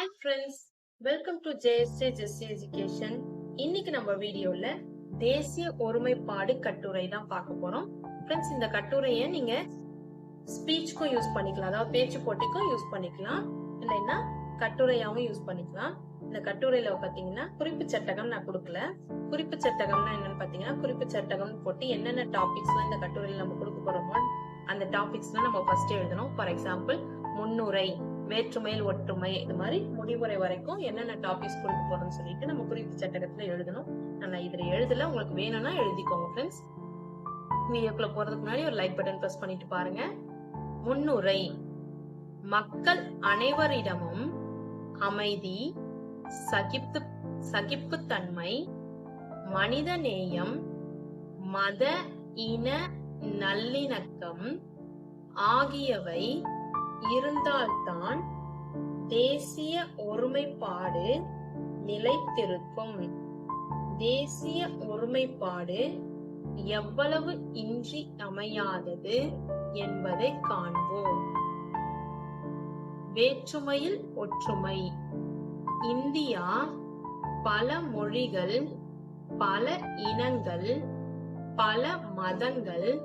Hi friends welcome to JSA Jessy education இன்னைக்கு நம்ம வீடியோல தேசிய ஒருமைப்பாடு கட்டுரை தான் பார்க்க போறோம். ஃப்ரெண்ட்ஸ் இந்த கட்டுரையை நீங்க ஸ்பீச்சுக்கும் யூஸ் பண்ணிக்கலாம். அதாவது பேச்சு போட்டிக்கும் யூஸ் பண்ணிக்கலாம். இல்லைன்னா கட்டுரையாவும் யூஸ் பண்ணிக்கலாம். இந்த கட்டுரையில பாத்தீங்கன்னா குறிப்பு சட்டகம் நான் கொடுக்கல. குறிப்பு சட்டகம்னா என்னன்னு பாத்தீங்கன்னா குறிப்பு சட்டகம் போட்டு என்னென்ன டாபிக்ஸ்லாம் இந்த கட்டுரையில நம்ம கொடுக்க போறோமோ அந்த டாபிக்ஸ்லாம் நம்ம ஃபர்ஸ்ட் எழுதணும். ஃபார் எக்ஸாம்பிள் முன்னுரை. வேற்றுமையில் ஒற்றுமை இது மாதிரி முடிவுரை வரைக்கும் என்னென்ன டாபிக்ஸ் கொடுக்க போறோம்னு சொல்லிட்டு நம்ம குறிப்பு சட்டகத்துல எழுதணும். நான் இதுல எழுதல உங்களுக்கு வேணும்னா எழுதிக்கோங்க ஃப்ரெண்ட்ஸ் வீடியோக்குள்ள போறதுக்கு முன்னாடி ஒரு லைக் பட்டன் ப்ரெஸ் பண்ணிட்டு பாருங்க. முன்னுரை. மக்கள் அனைவரிடமும் அமைதி சகிப்பு சகிப்புத்தன்மை மனித நேயம் மத இன நல்லிணக்கம் ஆகியவை இருந்தால்தான் தேசிய ஒருமைப்பாடு நிலைத்திருக்கும். தேசிய ஒருமைப்பாடு எவ்வளவு இன்றி அமையாதது என்பதை காண்போம். வேற்றுமையில் ஒற்றுமை. இந்தியா பல மொழிகள் பல இனங்கள் பல மதங்கள்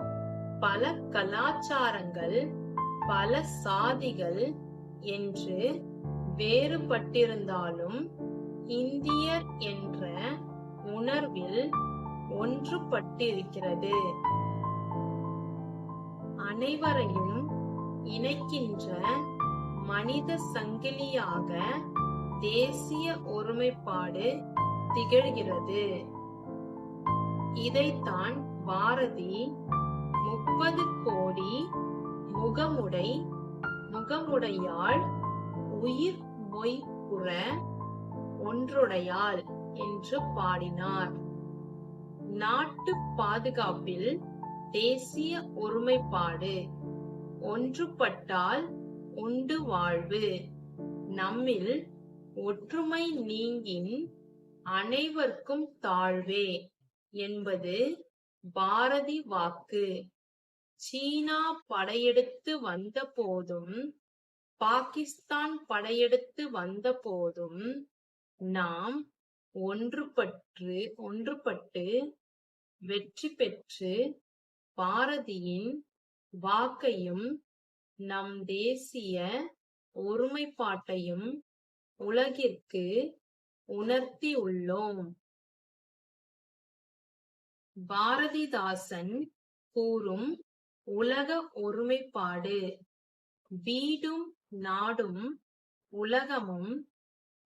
பல கலாச்சாரங்கள் பல சாதிகள் என்று வேறுபட்டிருந்தாலும் இந்தியர் என்ற உணர்வில் ஒன்றுபட்டிருக்கிறது. அனைவரையும் இணைக்கின்ற மனித சங்கிலியாக தேசிய ஒருமைப்பாடு திகழ்கிறது. இதைத்தான் பாரதி முப்பது கோடி முகமுடை முகமுடையாள் உயிர் மொய் புற ஒன்றுடையாள் என்று பாடினார். நாட்டு பாதுகாப்பில் தேசிய ஒருமைப்பாடு ஒன்றுபட்டால் உண்டு வாழ்வு. நம்மில் ஒற்றுமை நீங்கின் அனைவர்க்கும் தாழ்வே என்பது பாரதி வாக்கு. சீனா படையெடுத்து வந்த போதும் பாகிஸ்தான் படையெடுத்து வந்த போதும் நாம் ஒன்றுபற்று ஒன்றுபட்டு வெற்றி பெற்று பாரதியின் வாக்கையும் நம் தேசிய ஒருமைப்பாட்டையும் உலகிற்கு உணர்த்தி உள்ளோம். பாரதிதாசன் கூறும் உலக ஒருமைப்பாடு. வீடும் நாடும் உலகமும்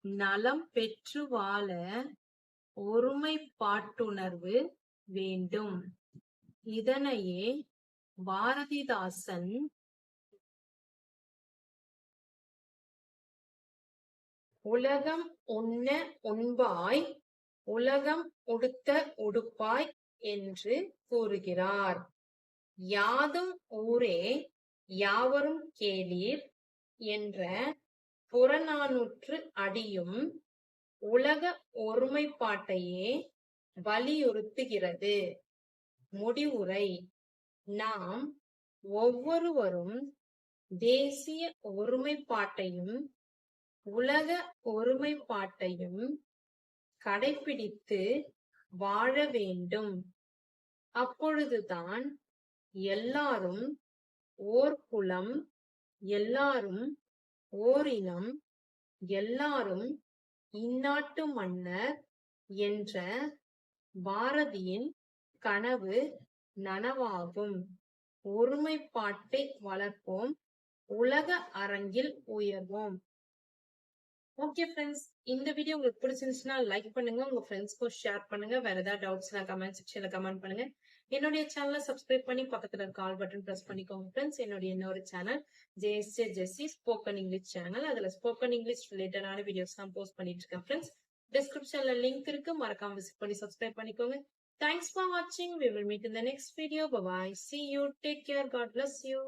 நலம் பெற்று வாழ ஒருமைப்பாட்டுணர்வு வேண்டும். இதனையே பாரதிதாசன் உலகம் உண்ண உண்பாய் உலகம் உடுத்த உடுப்பாய் என்று கூறுகிறார். யாதும் ஊரே யாவரும் கேளீர் என்ற புறநானூற்று அடியும் உலக ஒருமைப்பாட்டையே வலியுறுத்துகிறது. முடிவுரை. நாம் ஒவ்வொருவரும் தேசிய ஒருமைப்பாட்டையும் உலக ஒருமைப்பாட்டையும் கடைபிடித்து வாழ வேண்டும். அப்பொழுதுதான் எல்லாரும் ஓர் குலம் எல்லாரும் ஓரினம் எல்லாரும் இந்நாட்டு மன்னர் என்ற பாரதியின் கனவு நனவாகும். ஒருமைப்பாட்டை வளர்ப்போம் உலக அரங்கில் உயர்வோம். ஓகே ஃப்ரெண்ட்ஸ் இந்த வீடியோ உங்களுக்கு பிடிச்சிருந்துச்சுன்னா லைக் பண்ணுங்க உங்க ஃப்ரெண்ட்ஸ்க்கும் ஷேர் பண்ணுங்க. வேற ஏதாவது டவுட்ஸ்னா கமெண்ட் செக்ஷன்ல கமெண்ட் பண்ணுங்க. என்னுடைய சேனலை சப்ஸ்கிரைப் பண்ணி பக்கத்துல இருக்க ஆல் பட்டன் பிரஸ் பண்ணிக்கோங்க ஃப்ரெண்ட்ஸ் என்னுடைய இன்னொரு channel JSA Jessy spoken English channel அதுல ஸ்போக்கன் இங்கிலீஷ் ரிலேட்டடான வீடியோஸ் தான் போஸ்ட் பண்ணிட்டு இருக்கேன் ஃப்ரெண்ட்ஸ் டிஸ்கிரிப்ஷன்ல லிங்க் இருக்கு மறக்காம விசிட் பண்ணி சப்ஸ்கிரைப் பண்ணிக்கோங்க. தேங்க்ஸ் ஃபார் வாட்சிங் we will meet in the next video bye see you take care God bless you